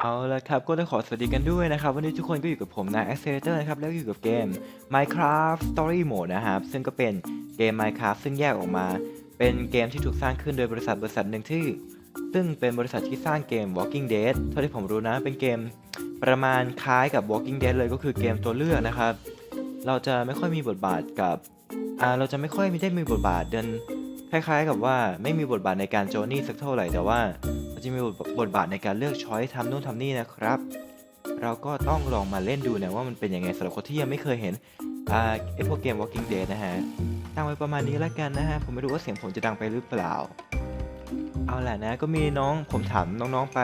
เอาละครับก็ต้องขอสวัสดีกันด้วยนะครับ วันนี้ทุกคนก็อยู่กับผมนาย Accelerator นะครับ แล้วก็อยู่กับเกม Minecraft Story Mode นะครับ ซึ่งก็เป็นเกม Minecraft ซึ่งแยกออกมา เป็นเกมที่ถูกสร้างขึ้นโดยบริษัทบริษัทหนึ่งที่ ซึ่งเป็นบริษัทที่สร้างเกม Walking Dead เท่าที่ผมรู้นะ เป็นเกมประมาณคล้ายกับ Walking Dead เลยก็คือเกมตัวเลือกนะครับ เราจะไม่ค่อยมีบทบาทกับอ่าเราจะไม่ค่อยมีได้มีบทบาทเดินคล้ายๆ กับว่าไม่มีบทบาทในการโจนี่สักเท่าไหร่แต่ว่า เราจะมีบทบาทในการเลือกช้อยทำนู่นทำนี่นะครับ เราก็ต้องลองมาเล่นดูนะว่ามันเป็นยังไงสำหรับคนที่ยังไม่เคยเห็นอ่าไอพวกเกม Walking Dead นะฮะตั้งไว้ประมาณนี้แล้วกันนะฮะผมไม่รู้ว่าเสียงผมจะดังไปหรือเปล่า เอาแหละนะก็มีน้องผมถามน้องๆไป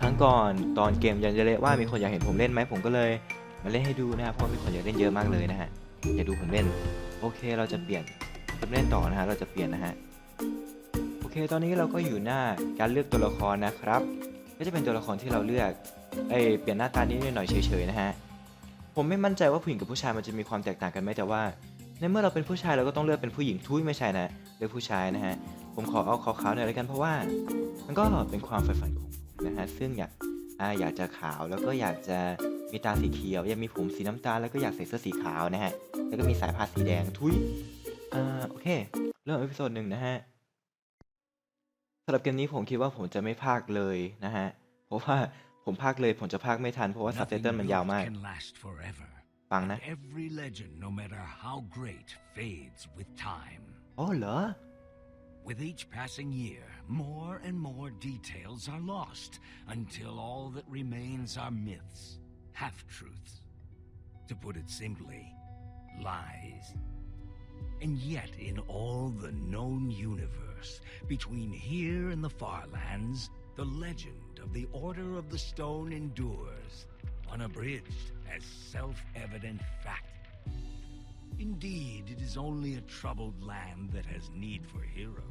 ทั้งก่อนตอนเกมยันเจเลว่ามีคนอยากเห็นผมเล่นไหมผมก็เลยมาเล่นให้ดูนะครับเพราะมีคนอยากเล่นเยอะมากเลยนะฮะอยากดูผมเล่น โอเคเราจะเปลี่ยนจะเล่นต่อนะฮะเราจะเปลี่ยนนะฮะ เค ตอนนี้เราก็อยู่หน้าการเลือกตัวละครนะครับ ก็จะเป็นตัวละครที่เราเลือกเอ้ยเปลี่ยนหน้าตานิดหน่อยเฉยๆนะฮะ ผมไม่มั่นใจว่าผู้หญิงกับผู้ชายมันจะมีความแตกต่างกันไหมแต่ว่า ในเมื่อเราเป็นผู้ชายเราก็ต้องเลือกเป็นผู้หญิงทุยไม่ใช่นะเลือกผู้ชายนะฮะ ผมขอเอาขาวๆหน่อยแล้วกันเพราะว่า มันก็เป็นความฝ่ฝันของผมนะฮะ ซึ่งอยากอ่าอยากจะขาวแล้วก็อยากจะมีตาสีเขียวอยากมีผมสีน้ำตาลแล้วก็อยากใส่เสื้อสีขาวนะฮะ แล้วก็มีสายผ้าสีแดงทุยอ่าโอเค เริ่มเอพิโซดหนึ่งนะฮะำหรับเกมนี้ผมคิดว่าผมจะไม่พากเลยนะฮะ เพราะว่าผมพากเลยผมจะพากไม่ทันเพราะว่าซับไต Nothing เติลมันยาว good มาก can last forever. ฟังนะ And every legend, no matter how great, fades with time. อ๋อเหรอ With each passing year, more and more details are lost until all that remains are myths, half truths. To put it simply, lies. And yet, in all the known universe, between here and the far lands, the legend of the Order of the Stone endures, unabridged as self evident fact. Indeed, it is only a troubled land that has need for heroes.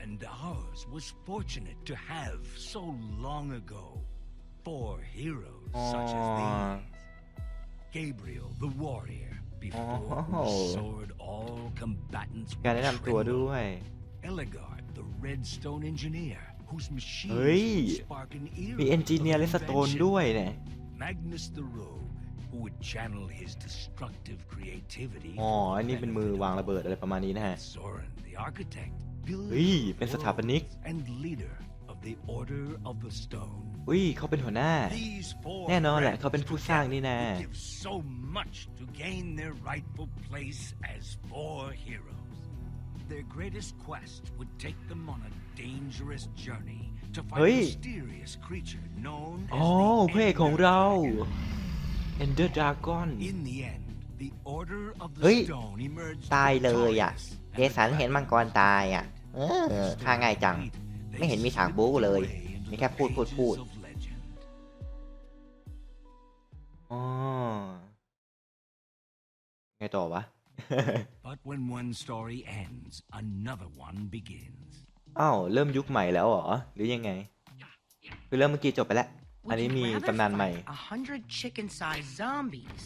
And ours was fortunate to have so long ago four heroes such as these. Gabriel the warrior, before Oh. whose sword all combatants การ would แนะนำตัวด้ว tremble. ย Eligard the redstone engineer, whose machines เฮ้ย would spark an era มีเอนจิเนียร์เลสโตน invention. ด้วยเนี่ย Magnus the Rogue, who would channel his destructive creativity อ๋อ for the อันนี้เป็นมือ benefit of วางระเบิดอะไรประมาณนี้นะฮะ Soren the architect, builder เฮ้ย of เป็นสถาปนิก worlds and leader of the Order of the Stone. อุ้ยเขาเป็นหัวหน้า These four แน่นอนแหละ friends เขาเป็นผู้สร้างนี่นะ would give so much to gain their rightful place as four heroes. Their greatest quest would take them on a dangerous journey to find เฮ้ย a mysterious creature known อ๋อ as พระเอก the ของ Ender เรา Dragon. Ender Dragon In the end, the Order of the เฮ้ย Stone emerged ตายเลยอะ victorious, เจสันเห็นมังกรตายอะเออฆ่าง่ายจัง ไม่เห็นมีฉากบู๊เลยมีแค่พูดพูดพูด Pages of legend. อ๋อไงต่อวะ But when one story ends, another one begins. อ้าวเริ่มยุคใหม่แล้วเหรอ หรือยังไง คือเริ่มเมื่อกี้จบไปแล้ว อัน Would นี้ you มี rather ตำนานใหม่ fight A hundred chicken-sized zombies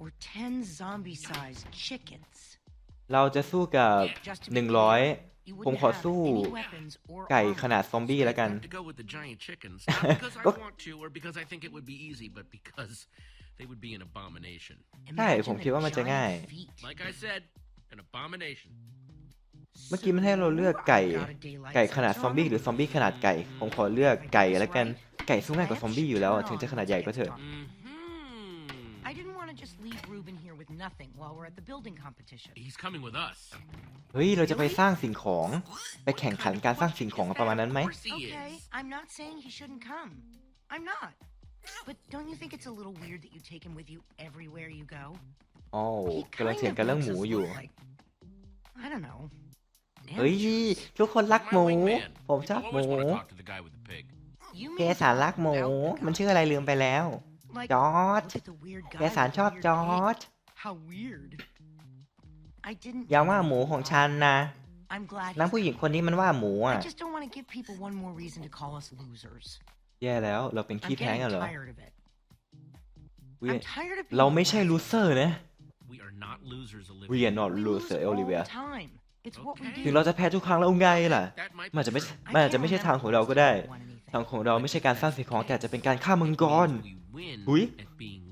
or ten zombie-sized chickens. เราจะสู้กับ Just to be หนึ่งร้อย clear, you ผม wouldn't ขอ have สู้ any weapons or ไก่ armor. ขนาดซอมบี้แล้วกัน have to go with the giant chickens, not because I Look. want to or because I think it would be easy, but because they would be an abomination. ใช่ Imagine ผม the คิดว่ามันจะ giant ง่าย feet. Like I said, an abomination. เมื่อกี้มันให้เราเลือกไก่ Got a daylight ไก่ขนาด sensor ซอมบี้ on หรือ them. ซอมบี้ขนาดไก่ ผมขอเลือกไก่แล้วกัน ไก่สู้ง่ายกว่าซอมบี้อยู่แล้วอะถึงจะขนาดใหญ่ก็เถอะ nothing while we're at the building competition. He's coming with us. เฮ้ย เราจะไปสร้างสิ่งของ ไปแข่งขันการสร้างสิ่งของประมาณนั้นไหม Of course he Okay, is. I'm not saying he shouldn't come. I'm not. But don't you think it's a little weird that you take him with you everywhere you go? อ๋อ He กำลัง kind เถียง of กันเรื่องห makes มู us อยู่ look like, I don't know. เฮ้ย amateurs. ทุกคนรักหมู My wingman. ผมชอบ I หมู always want to talk to the guy with the pig. You เจ mean สันรักหมู without the มัน guy? ชื่ออะไรลืมไปแล้ว Like, จอร์จ look at the weird guy เจสัน with ชอบ the จ weird อร์จ pig. How weird. I didn't อย่าว่า mean หมู to ของ lie. ฉันนะ I'm glad นาง he's ผู้หญิงคนนี้มันว่าหมู I อะ just don't want to give people one more reason to call us losers. แย่แล้วเราเป็น I'm ขี้แพ้ getting กันเหรอ tired of it. เว้ย I'm tired of being เราไม่ใช่ the ลู last เซอร์นะ We are not losers, Olivia. We are not We loser lose all Olivia the time. It's what we Okay. do. ถึงเราจะแพ้ทุกครั้งแล้วไงล่ะ That might มันอาจจะไม่ be true. มันอาจจะไม่ใช่ทางของเราก็ได้ทางของเราไม่ใช่การสร้างสิ่งของแต่จะเป็นการฆ่ามังกร We win Ui. at being losers.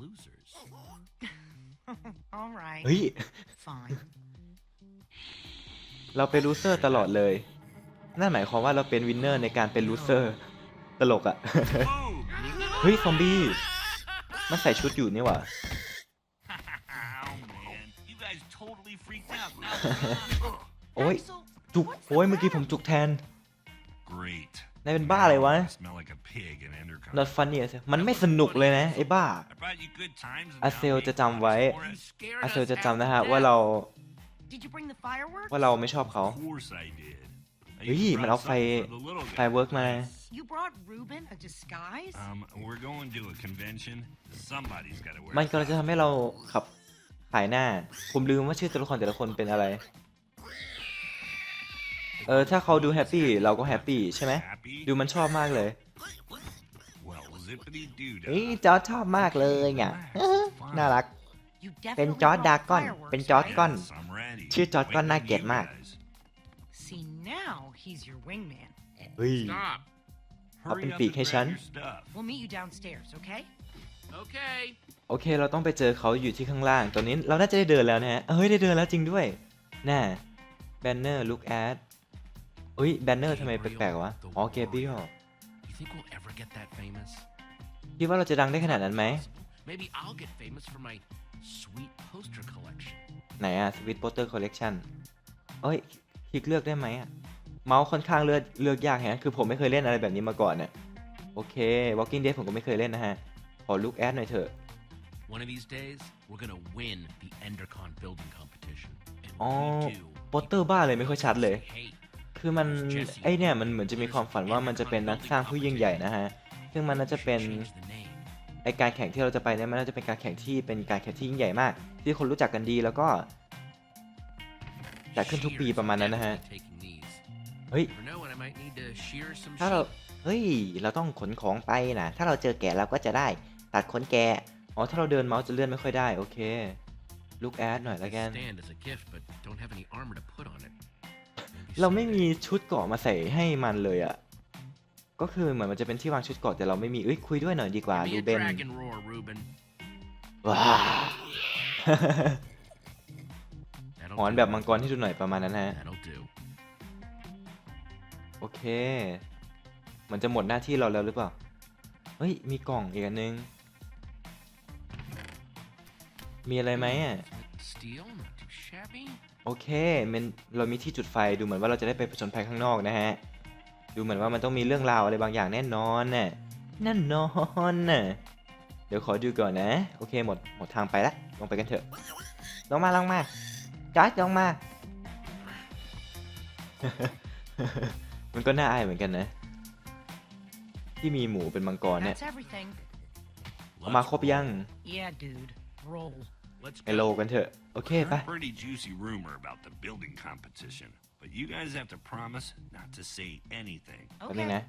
All right. เฮ้ย Fine. เราเป็นลูเซอร์ตลอดเลย นั่นหมายความว่าเราเป็นวินเนอร์ในการเป็นลูเซอร์ ตลกอะ เฮ้ย ซอมบี้ มันใส่ชุดอยู่นี่หว่า Oh man, you guys totally freaked out. Now โอ้ย Axel, จุก what's the โอ้ย เมื่อกี้ผม matter? จุกแทน great. นายเป็นบ้าอะไรวะ I smell like a pig in Endercon. not funny อะสิมันไม่สนุกเลยนะไอ้บ้า I brought you good times. and อาเซล now จะ you จำไว้ for You it? scared อาเซล us จะจำนะฮะ half ว่า to เรา Did you bring the fireworks? ว่าเราไม่ชอบเขา Of course I did. I เฮ้ย even มันเอา brought ไฟ something for the little ไฟ guy. เวิร์กมา You brought Reuben a disguise? Um, we're going to a convention. Somebody's got to wear. มัน a กำลังจะทำให้เราขับขายหน้า ผมลืมว่าชื่อตัวละครแต่ละคนเป็นอะไร เออถ้าเขาดูแฮปปี้เราก็แฮปปี้ใช่ไหม Happy? ดูมันชอบมากเลย Well, zippity doo เฮ้ยจอร์จชอบมากเลยไงน่ารัก You เป็น definitely จอร์จ brought ดากอน fireworks, เป็นจอร์จ right? ก้อน Yes, I'm ready. ชื่อจอร์จก้อน Wait น่า till เกลียด you มาก guys. See, now he's your wingman. เฮ้ย Stop. Hurry Up in up peak, and hey, grab son. your stuff. We'll meet you downstairs, okay? Okay. โอเค เราต้องไปเจอเขาอยู่ที่ข้างล่าง ตอนนี้เราน่าจะได้เดินแล้วนะฮะเฮ้ย ได้เดินแล้วจริงด้วย น่า banner look at เฮ้ย banner ทำไมแปลกๆวะ อ๋อ Gabriel You think we'll ever get that famous? คิดว่าเราจะดังได้ขนาดนั้นไหม Maybe I'll get famous for my sweet poster collection. ไหนอะ Sweet Potter Collection เอ้ยคลิกเลือกได้ไหมอะเมาส์ค่อนข้างเลือกเลือกยากแฮะ คือผมไม่เคยเล่นอะไรแบบนี้มาก่อนเนี่ยโอเค Walking Dead ผมก็ไม่เคยเล่นนะฮะ ขอ look at หน่อยเถอะ One of these days, we're gonna win the Endercon building competition. And อ๋อ when we do, โปสเตอร์บ้าเลยไม่ค่อยชัดเลย hey, คือมันไอเนี่ยมันเหมือนจะมีความฝันว่ามันจะเป็นนักสร้างผู้ยิ่งใหญ่นะฮะ ซึ่งมันน่าจะเป็น change the name. ไอการแข่งที่เราจะไปเนี่ยมันน่าจะเป็นการแข่งที่เป็นการแข่งที่ยิ่งใหญ่มาก ที่คนรู้จักกันดีแล้วก็จัดขึ้นทุกปี Shears, ประมาณนั้นนะฮะ definitely taking these. เฮ้ย Never know when I might need to shear some ถ้าเรา sheep. เฮ้ย เราต้องขนของไปนะ ถ้าเราเจอแกะเราก็จะได้ตัดขนแกะ อ๋อ ถ้าเราเดินเมาส์จะเลื่อนไม่ค่อยได้ โอเค look at หน่อยละกัน เราไม่มี someday. ชุดเกราะมาใส่ให้มันเลยอะก็คือเหมือนมันจะเป็นที่วางชุดเกราะแต่เราไม่มีเอ้ยคุยด้วยหน่อยดีกว่า Give ดู me a เบน dragon roar, Reuben. ว้า That'll หอน do. แบบมังกรที่ดูหน่อยประมาณนั้นฮะ That'll do. โอเค มันจะหมดหน้าที่เราแล้วหรือเปล่า เฮ้ย มีกล่องอีกอันนึง มีอะไรไหมอะ Steel, not too shabby. โอเคมันเรามีที่จุดไฟดูเหมือนว่าเราจะได้ไปผจญภัยข้างนอกนะฮะ ดูเหมือนว่ามันต้องมีเรื่องราวอะไรบางอย่างแน่นอนน่ะแน่นอนน่ะเดี๋ยวขอดูก่อนนะ โอเคหมดหมดทางไปละลงไปกันเถอะ ลงมาลงมาจอร์จลงมา มันก็น่าอายเหมือนกันนะ ที่มีหมูเป็นมังกรเนี่ย That's everything. เอามาครบยัง Yeah, dude. Roll. Let's ไปโล go. กันเถอะ โอเคไป Pretty juicy rumor about the building competition, but you guys have to promise not to say anything. แป๊บนึง Okay. นะ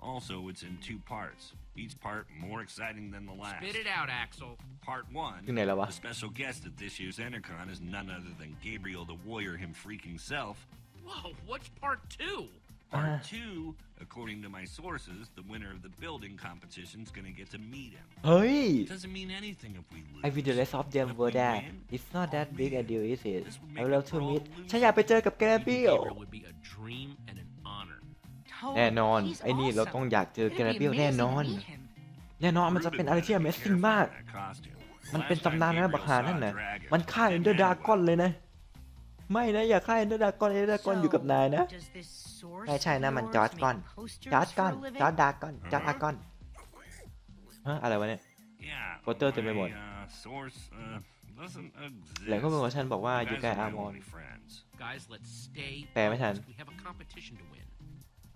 Also, it's in two parts. Each part more exciting than the last. Spit it out, Axel. Part one. ถึงไหนแล้ววะ The special guest at this year's Endercon is none other than Gabriel the warrior him freaking self. Whoa, what's part two? Part Ah. two, according to my sources, the winner of the building competition's gonna get to meet him. เฮ้ย Doesn't mean anything if we lose. I will the rest of them If were we there win, it's not that big a deal is it this would I make would love up to for all meet the losing. ฉันอยากไปเจอกับแกเปียว Gabriel would be a dream and an honor. แน่นอน He's ไอ้นี่เรา awesome. ต้องอยากเจอ It'd แก be เปียวแน่ amazing น to อน meet him. แน่นอนมันจะเป็นอะไรที่ Amazing มาก มันเป็นตำนานนะบักหานั่นน่ะมันฆ่าเอนเดอร์ดากอนเลยนะ ไม่นะอย่าฆ่าเอนเดอร์ดากอนเอนเดอร์ดากอนอยู่กับนายนะ Does this source ใช่ใช่นั่นมัน of จอ yours ร์จก้อน make posters จอร์จก้อน for a living? จอร์จดากอนจอร์จอากอนฮะอะไรวะเนี่ย Yeah. Potter ต็มไปหมด my, uh, source uh, doesn't แหล่งข้อมูลของ exist. ฉันบอกว่า You อยู่ guys ใกล้ are อา my ร์มอน only friends. Guys, let's stay. แปลไม่ทัน focused. We have a competition to win.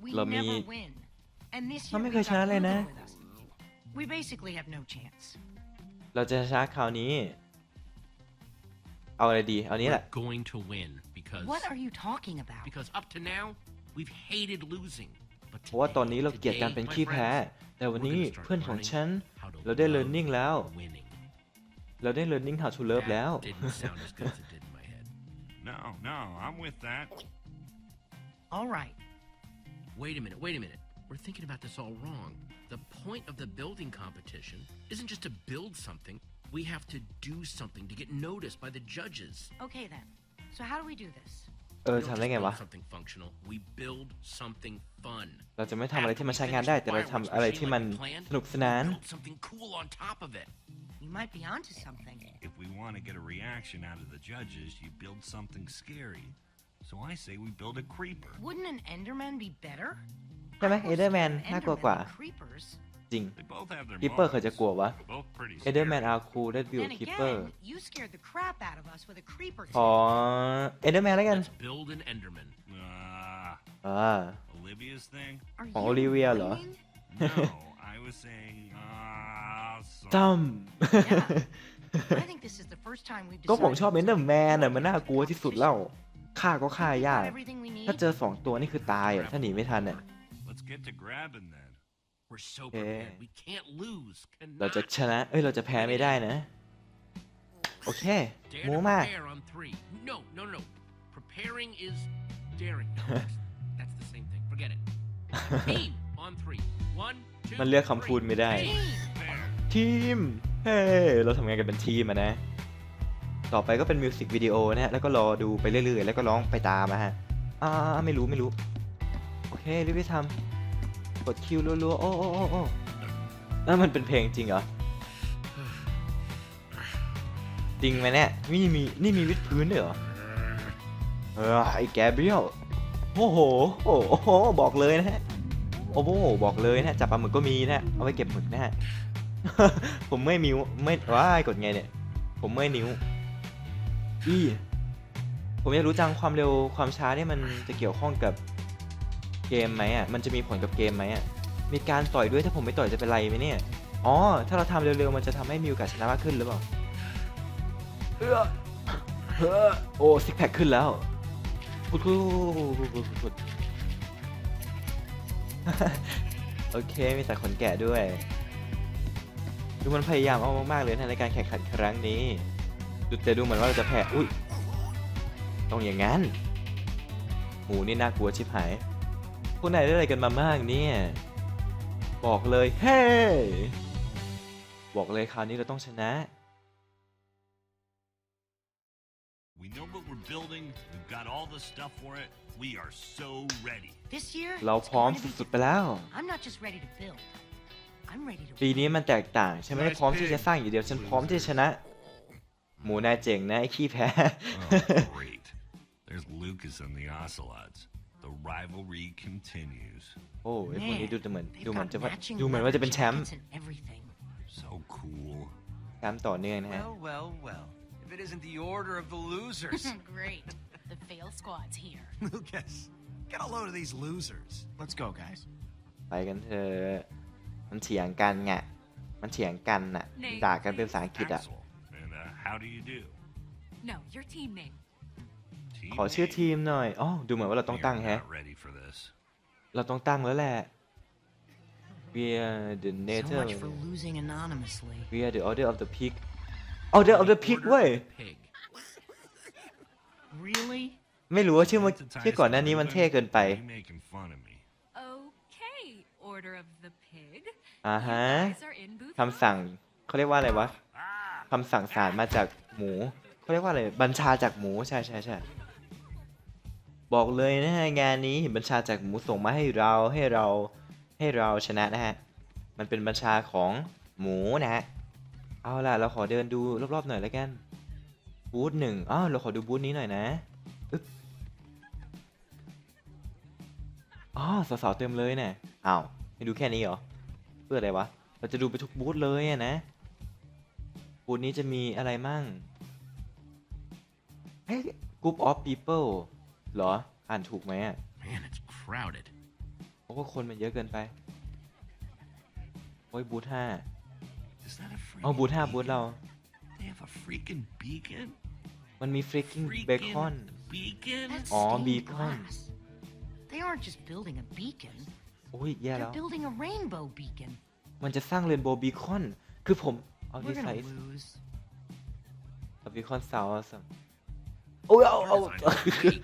We เรามี never win. And this เรา year ไม่ we เคยชนะ got เลยนะ Reuben with us. We basically have no chance. เราจะชนะคราวนี้ เอาอะไรดี เอานี้แหละ We're going to win because What are you talking about? because up to now we've hated losing. But เพราะว่าตอน today- นี้เราเกลียดการ today, เป็น my ขี้แพ้ friends, แต่วัน we're นี้ gonna start เพื่อนของ learning ฉัน how to เราได้ love learning แล้ว winning. เราได้ learning how to love That แล้ว didn't sound as good as it did in my head. No, no, I'm with that. All right. Wait a minute, wait a minute. We're thinking about this all wrong. The point of the building competition isn't just to build something. We have to do something to get noticed by the judges. Okay then. So how do we do this? เออ We don't ทำ just ได้ไง build วะ something functional. We build something fun. เราจะไม่ทำอะไรที่มันใช้งานได้ แต่เราทำอะไรที่มันสนุกสนาน Build something cool on top of it. You might be onto something. If we want to get a reaction out of the judges, you build something scary. So I say we build a creeper. Wouldn't an Enderman be better? ใช่ไหม I'm เอ more เดอร์แมน scared of น่ากลัว Endermen กว่า than Creepers. จริง They both have their คิปเปอร์ moments. เขาจะกลัววะ Both pretty เอเดอร์แมน scary. อาร์คูเดดบิว Then คิปเปอร์ again, you scared the crap out of us with a creeper อ๋อ today. เอเดอร์แมนแล้วกัน Let's build an Enderman. Ah, อ่า Olivia's thing? Are ของ you Olivia เหรอ lying? No, I was saying, ah, จ some. I think this is the first time we've ำก็ผม decided ชอบเอ to เดอร์แมน build อะมันน่ากลัวที่สุดแล้วฆ่าก็ฆ่า We've ยาก got everything we need. ถ้าเจอสองตัวนี่คือตายอะถ้าหนีไม่ทันอะ We're so Yeah. prepared. We can't lose. เราจะ Cannot ชนะ เอ้ย เราจะแพ้ไม่ได้นะ โอเค dare หมู to มา prepare on three. No, no, no. Preparing is daring. No, that's, that's the same thing. Forget it. Team on three. One, two, มันเลือกคำพูด three. ไม่ได้ Team. There. ทีม เฮ้ยเราทำงานกันเป็นทีมอะนะ ต่อไปก็เป็นมิวสิกวิดีโอนะฮะ แล้วก็รอดูไปเรื่อยๆ แล้วก็ร้องไปตามนะฮะ อ่า ไม่รู้ไม่รู้ โอเค รีบไปทำ กดคิวรัวๆ โอ้โอ้โอ้โอ้แล้วมันเป็นเพลงจริงเหรอ จริงไหมเนี่ย นี่มี นี่มีวิดพื้นด้วยเหรอ เออ ไอ้แกเบรียลโอ้โห โอ้โห บอกเลยนะฮะ โอ้โห บอกเลยนะฮะจับปลาหมึกก็มีนะฮะเอาไว้เก็บหมึกนะฮะ ผมเมื่อยมิวไม่ว้ายกดไงเนี่ย ผมเมื่อยนิ้ว อีผมอยากรู้จังความเร็วความช้าเนี่ยมันจะเกี่ยวข้องกับ เกมไหมอะ มันจะมีผลกับเกมไหมอะ มีการต่อยด้วยถ้าผมไม่ต่อยจะเป็นไรไหมเนี่ย อ๋อ ถ้าเราทำเร็วๆ มันจะทำให้มีโอกาสชนะมากขึ้นหรือเปล่าเออเออโอ้ซิกแพคขึ้นแล้วพุดพุดพุดพุดโอเค มีแต่ขนแกะด้วย ดูมันพยายามเอามากๆเลยในการแข่งขันครั้งนี้ ดูแต่ดูเหมือนว่าเราจะแพ้ อุ้ย ต้องอย่างนั้น หมูนี่น่ากลัวชิบหาย พวกนายได้อะไรกันมามากเนี่ย บอกเลย เฮ้ บอกเลยคราวนี้เราต้องชนะ We know what we're building. We've got all the stuff for it. We are so ready. This year, เรา it's พร้อม going to be สุดๆไปแล้ว I'm not just ready to build. I'm ready to ปีนี้มันแตกต่างฉันไม่ได้พร้อมที่จะสร้างอย่างเดียวฉันพร้อมที่จะชนะ หมูนายเจ๋งนะไอ้ขี้แพ้ Oh, great. There's Lucas and the Ocelots. The rivalry continues. โอ้ไอพวกนี้ดูเหมือน They've ดูเหมือน got จะว่า matching ดูเหมือนว่าจะเป็นแชมป์ jackets and everything. So cool. แชมป์ต่อเนื่องนะฮะ Well, well, well. If it isn't the order of the losers. Great. The fail squad's here. Lucas, get a load of these losers. Let's go, guys. ไปกันเถอะมันเถียงกันไง มันเถียงกันน่ะ ด่ากันเป็นภาษาอังกฤษอ่ะ Axel. And uh, how do you do? No, your team name. Team ขอชื่อ name? ทีมหน่อยอ๋อดูเหมือนว่าเราต้อง We ตั้ง are แฮะ not ready for this. เราต้องตั้งแล้วแหละ We are the So nature much for losing anonymously. We are the order of the pig Order of the pig Order เว้ย Pig. Really? ไม่รู้ว่าชื่อมัน Sensitized ชื่อก่อนหน้านี้มันเท่เกินไป You making fun of me. Okay, Order of the Pig. อ่า You ฮะ guys are in booth คำสั่งเขาเรียกว่าอะไรวะ Ah! คำสั่งสารมาจากหมูเขาเรียกว่าอะไร บัญชาจากหมู ใช่ใช่ใช่ บอกเลยนะฮะงานนี้บัญชาจากหมูส่งมาให้เราให้เราให้เราชนะนะฮะ มันเป็นบัญชาของหมูนะฮะ เอาล่ะเราขอเดินดูรอบๆหน่อยแล้วกัน บูธหนึ่งอ้าวเราขอดูบูธนี้หน่อยนะอึ๊บอ๋อสาวๆเต็มเลยเนี่ยอ้าวให้ดูแค่นี้เหรอ เพื่ออะไรวะ เราจะดูไปทุกบูธเลยอะนะ บูธนี้จะมีอะไรมั่งเฮ้ย group of people เหรอ อ่านถูกไหมอะ Man, it's crowded. เพราะว่าคนมันเยอะเกินไป โอ้ยบูธห้า Is that a freaking เอาบูธห้าบูธเรา beacon? They have a freaking beacon? มันมี freaking Freaking bacon beacon? That's Aw, stained beacon. glass. They aren't just building a beacon. โอ้ย แย่ They're แล้ว building a rainbow beacon. มันจะสร้างเรนโบว์บีคอน คือผม เอาดี We're ไซ gonna น์ lose. เอาบีคอนซาวสโอ้ยเอาเอา Way cool.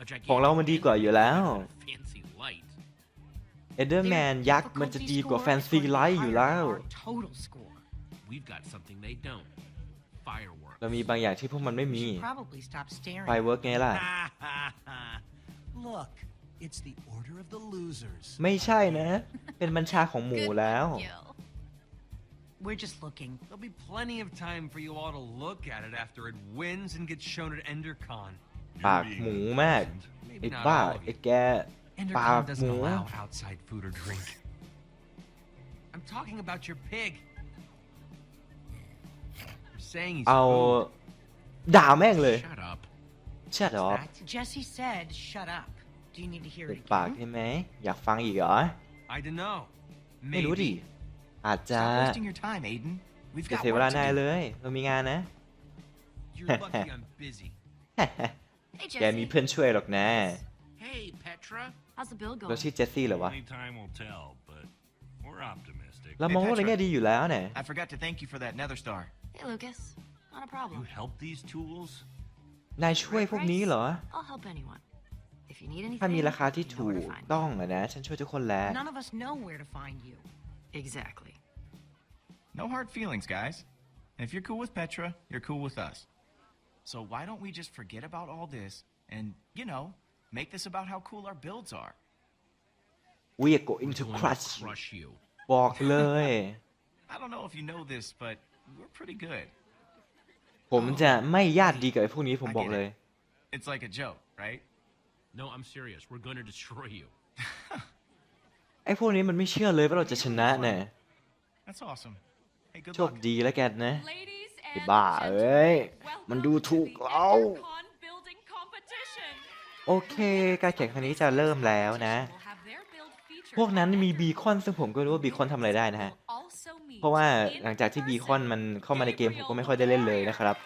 A ของเรา gigantic มันดีกว่าอยู่แล้ว fancy light. เอเดอร์แมน Their ยักษ์มันจะ difficulty ดีกว่า score แฟนซี is ไลท์อยู่แล้ว our total score. We've got something they don't. Fireworks. เรามีบางอย่างที่พวกมันไม่ We มี should probably stop staring. ไฟเวิร์กไงล่ะ Look, it's the order of the losers. ไม่ใช่นะ เป็นบัญชาของหมู Good แล้ว one, Gil. We're just looking. There'll be plenty of time for you all to look at it after it wins and gets shown at EnderCon. ปากหมูมาก Maybe ไอ้ not บ้า all of ไอ้ you. แก EnderCon Pag doesn't mo. allow outside food or drink. I'm talking about your pig. You're saying he's เอา food. ด่าแม่งเลย Shut up. Shut up That? Jesse said, "Shut up." Do you need to hear ปิ it ดปาก again? ใช่ไหม อยากฟังอีกเหรอ I don't know. ไม่รู้ดิ Maybe. อาจจะ Stop wasting your time, Aiden. We've จะ got เสียเวลา work to นาย do. เลย เรามีงานนะ You're lucky I'm busy. Hey, แกมี Jesse. เพื่อนช่วยหรอกนะ Hey, Petra. How's the bill เรา going? ชื่อเจสซี่เหรอวะ Only time will tell, but we're optimistic. เรามองโลกใน Petra แง่ดีอยู่แล้วเนี่ย I forgot to thank you for that Nether Star. Hey, Lucas. Not a You problem. help these tools? นายช่วยพวกนี้เหรอ I'll help anyone. If you need anything, ถ้ามีราคาที่ you know ถู where ก to find me. ต้องอะนะ ฉันช่วยทุกคนแหล้ว None of us know where to find you. Exactly. No hard feelings, guys. And if you're cool with Petra, you're cool with us. So why don't we just forget about all this and, you know, make this about how cool our builds are? we are going to Going to crush you crush you. บอกเลย I don't know if you know this, but we're pretty good. ผมจะไม่ญาติดีกับไอ้พวกนี้ผมบอกเลย It's like a joke, right? No, I'm serious. We're going to destroy you. ไอ้พวกนี้มันไม่เชื่อเลยว่าเราจะชนะเนี่ย That's awesome. Hey, good โชค luck. ดีแล้วกันนะ Ladies ไอ้ and บ้าเอ้ย gentlemen, มัน welcome ดู to ถูก the เรา EnderCon building competition. โอเค การแข่งครั้งนี้จะเริ่มแล้วนะ Will have their build featured พวกนั้นมี by บีคอนซึ่งผมก็รู้ว่าบีคอนทำอะไรได้นะฮะ will also meet เพราะว่า in หลังจากที่บีคอน person. มันเข้ามาในเกมผมก็ไม่ค่อยได้เล่นเลยนะครับ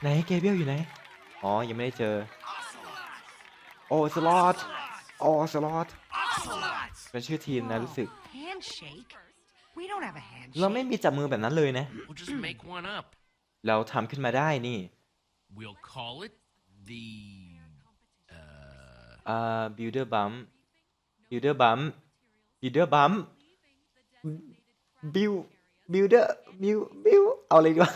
ไหนเกเบียลอยู่ไหน อ๋อ ยังไม่ได้เจอ โอ้สล็อต โอ้สล็อต เป็นชื่อทีมนะรู้สึก Handshake? We don't have a handshake. เราไม่มีจับมือแบบนั้นเลยนะ We'll just make one up. เราทำขึ้นมาได้นี่ We'll call it the. Uh, อ่า builder bump builder bump builder bump build builder build build เอาอะไรดีวะ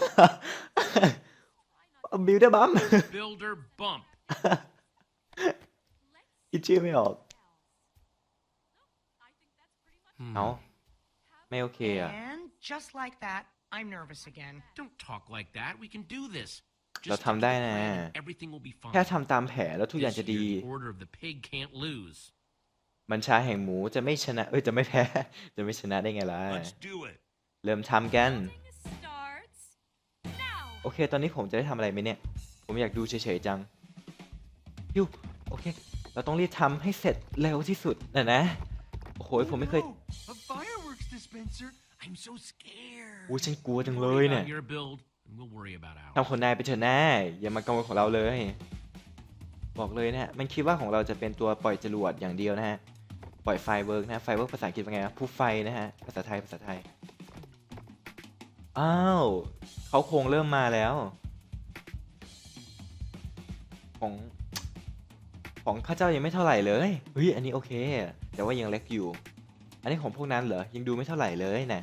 builder bump builder bump. คิดชื่อไม่ออก Hmm. เอาไม่โอเคอะ And just like that, I'm nervous again. Don't talk like that. We can do this. เรา Just ทำได้ stick to นะ the plan and Everything will be fine. แค่ทำตามแผนแล้วทุกอย่าง This จะดี year, the Order of the Pig can't lose. บัญชาแห่งหมูจะไม่ชนะเอ้ยจะไม่แพ้ จะไม่ชนะได้ไงล่ะ Let's do it. เริ่มทำกัน Building starts now. โอเค ตอนนี้ผมจะได้ทำอะไรไหมเนี่ย ผมอยากดูเฉยๆจังยูโอเค เราต้องรีบทำให้เสร็จเร็วที่สุดนะนะโอ้โหผมไม่เคย no! A fireworks dispenser? I'm so scared. อุ้ยฉันกลัวจังเล Worry ยเนี่ย about your build, and we'll worry about ours. ทำคนนายไปเถอะนะอย่ามากังวลของเราเลย บอกเลยนะฮะมันคิดว่าของเราจะเป็นตัวปล่อยจรวดอย่างเดียวนะฮะปล่อยไฟเวิร์กนะไฟเวิร์กภาษาอังกฤษเป็นไงนะผู้ไฟนะฮะภาษาไทยภาษาไทยอ้าวเขาโครงเริ่มมาแล้ว ของ ของข้าเจ้ายังไม่เท่าไหร่เลยเฮ้ยอันนี้โอเค แต่ว่ายังเล็กอยู่ อันนี้ของพวกนั้นเหรอยังดูไม่เท่าไหร่เลยนะ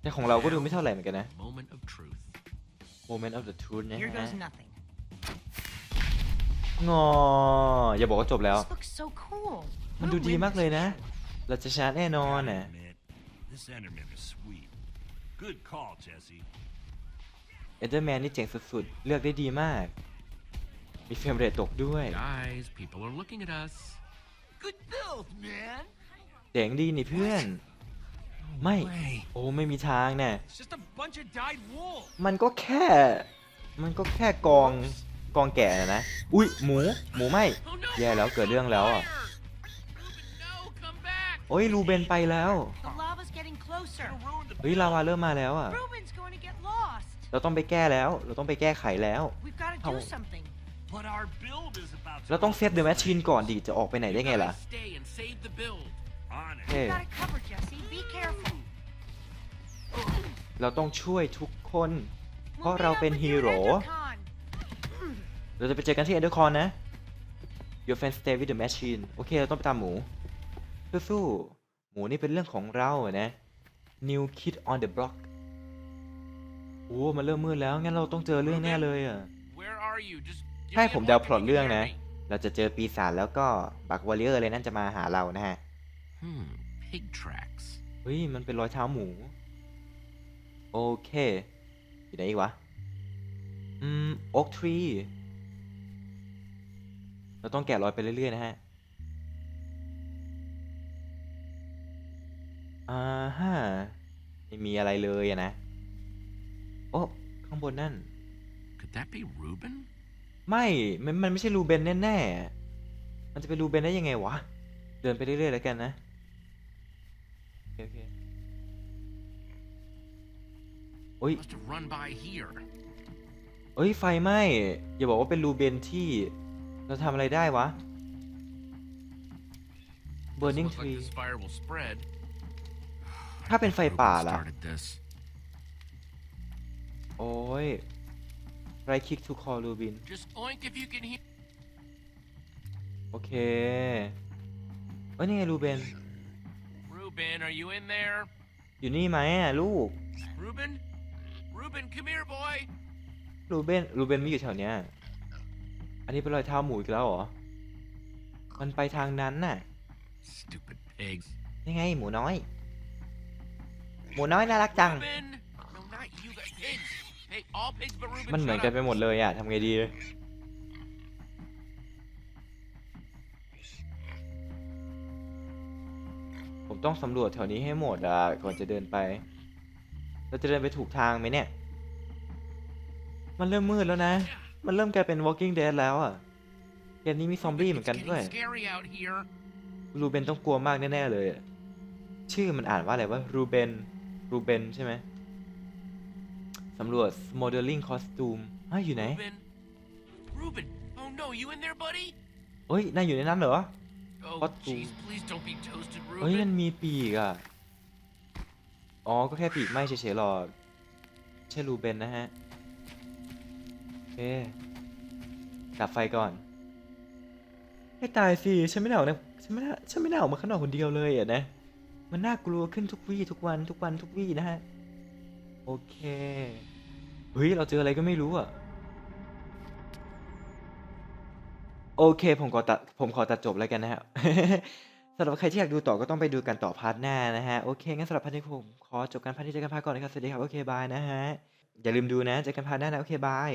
แต่ของเราก็ดูไม่เท่าไหร่เหมือนกันนะ Moment of truth. Moment of the Truth นะ Here ฮะ goes nothing. งออย่าบอกว่าจบแล้ว This looks so cool. มันดู We'll ดี win มาก this เลย for นะ sure. เราจะชนะแน่นอน Gotta น่ะ admit, this Enderman is sweet. Good call, Jesse. เอเดอร์แมนนี่เจ๋งสุดๆ เลือกได้ดีมาก มีเฟรมเรทตกด้วย Guys, people are looking at us. Good build, man. เจ๋งดีนี่เพื่อน ไม่ Way. โอ้ไม่มีทางแน่ It's just a bunch of dyed wool. มันก็แค่ มันก็แค่กองกองแก่นะนะ อุ้ยหมู หมูไหม Oh no! แย่แล้วเกิดเรื่องแล้วอะ Fire! Ruben, no, come back! โอ้ยรูเบนไปแล้ว The lava's getting closer. Ruined the เฮ้ยลาวาเริ่มมาแล้วอะ Ruben's going to get lost. เราต้องไปแก้แล้ว เราต้องไปแก้ไขแล้ว We've got to do Oh. something. But our build is about to เราต้องเซฟเดอะแมชชีนก่อนดิจะออกไปไหนได้ไงล่ะ Gotta Stay and save the build. on it. เฮ้ We've got it covered, Jesse. Be careful. เราต้องช่วยทุกคน เพ We'll ราะเรา meet up เป็น with ฮี you at โร่ EnderCon. เราจะไปเจอกันที่เอเดอร์คอนนะ your friend stay with the machine โอเค เราต้องไปตามหมูสู้ๆหมูนี่เป็นเรื่องของเราอะนะ new kid on the block โอ้ มันเริ่มมืดแล้ว งั้นเราต้องเจอเรื่องแน่เลยอะ Where are you? Just give ให้ me a ผมเดาพล็อตเรื่องนะ เราจะเจอปีศาจแล้วก็บักวอลเลอร์เลยนั่นจะมาหาเรานะฮะ Hmm, pig tracks. เฮ้ย มันเป็นรอยเท้าหมู โอเค อยู่ไหนอีกวะ อืม โอ๊กทรี เราต้องแกะรอยไปเรื่อย ๆ นะฮะ อ่าฮะไม่มีอะไรเลยอะนะ โอ้ ข้างบนนั่น Could that be Reuben? ไม่มันมันไม่ใช่รูเบนแน่ๆ มันจะเป็นรูเบนได้ยังไงวะ เดินไปเรื่อยๆแล้วกันนะ โอเคโอเคโอ้ย Must have run by here. เอ้ยไฟไหม้อย่าบอกว่าเป็นรูเบนที่เราทำอะไรได้วะ Burning Doesn't look tree like this fire will spread. ถ้าเป็นไฟ Reuben ป่าล่ะ started this. โอ้ย ไรคิกทูคอรูบิน Just oink if you can hear. โอเคเอ้ยนี่ไงรูเบน Reuben, are you in there? อยู่นี่ไหมอะลูก Reuben? Reuben, come here, boy. รูเบนรูเบนไม่อยู่แถวเนี้ย อันนี้เป็นรอยเท้าหมูอีกแล้วเหรอ มันไปทางนั้นน่ะ Stupid pigs. ยังไงหมูน้อย หมูน้อยน่ารักจัง Reuben! No, not you, the pigs. มันเหมือนกันไปหมดเลยอะทำไงดีผมต้องสำรวจแถวนี้ให้หมดอะก่อนจะเดินไป เราจะเดินไปถูกทางไหมเนี่ย มันเริ่มมืดแล้วนะ มันเริ่มกลายเป็น Walking Dead แล้วอะเกมนี้มีซอมบี้เหมือนกันด้วยรูเบนต้องกลัวมากแน่ๆเลย ชื่อมันอ่านว่าอะไรวะรูเบนรูเบนใช่ไหม สำรวจ modeling costume อ้าวอยู่ไหน Reuben. Reuben. Oh no, you in there, buddy? เอ้ยนายอยู่ในนั้นเหรอ Oh, What the- jeez, please don't be toasted, เอ้ยมัน Reuben. มีปีกอะ อ๋อ ก็แค่ปีกไหม้เฉยๆหรอกใช่รูเบนนะฮะ โอเค ดับไฟก่อน ให้ตายสิ ฉันไม่ได้ออกนะฉันไม่ได้ฉันไม่ได้ออกมาข้างนอกคนเดียวเลยอะนะ มันน่ากลัวขึ้นทุกวี่ทุกวันทุกวันทุกวี่นะฮะ โอเค เฮ้ย เราเจออะไรก็ไม่รู้อะโอเค ผมขอตัดผมขอตัดจบแล้วกันนะฮะสำหรับใครที่อยากดูต่อก็ต้องไปดูกันต่อพาร์ทหน้านะฮะ โอเค งั้นสำหรับพาร์ทนี้ผมขอจบการพาร์ทนี้เจอกันพาร์ทก่อนนะครับ สวัสดีครับ โอเค บายนะฮะ อย่าลืมดูนะ เจอกันพาร์ทหน้านะ โอเค บาย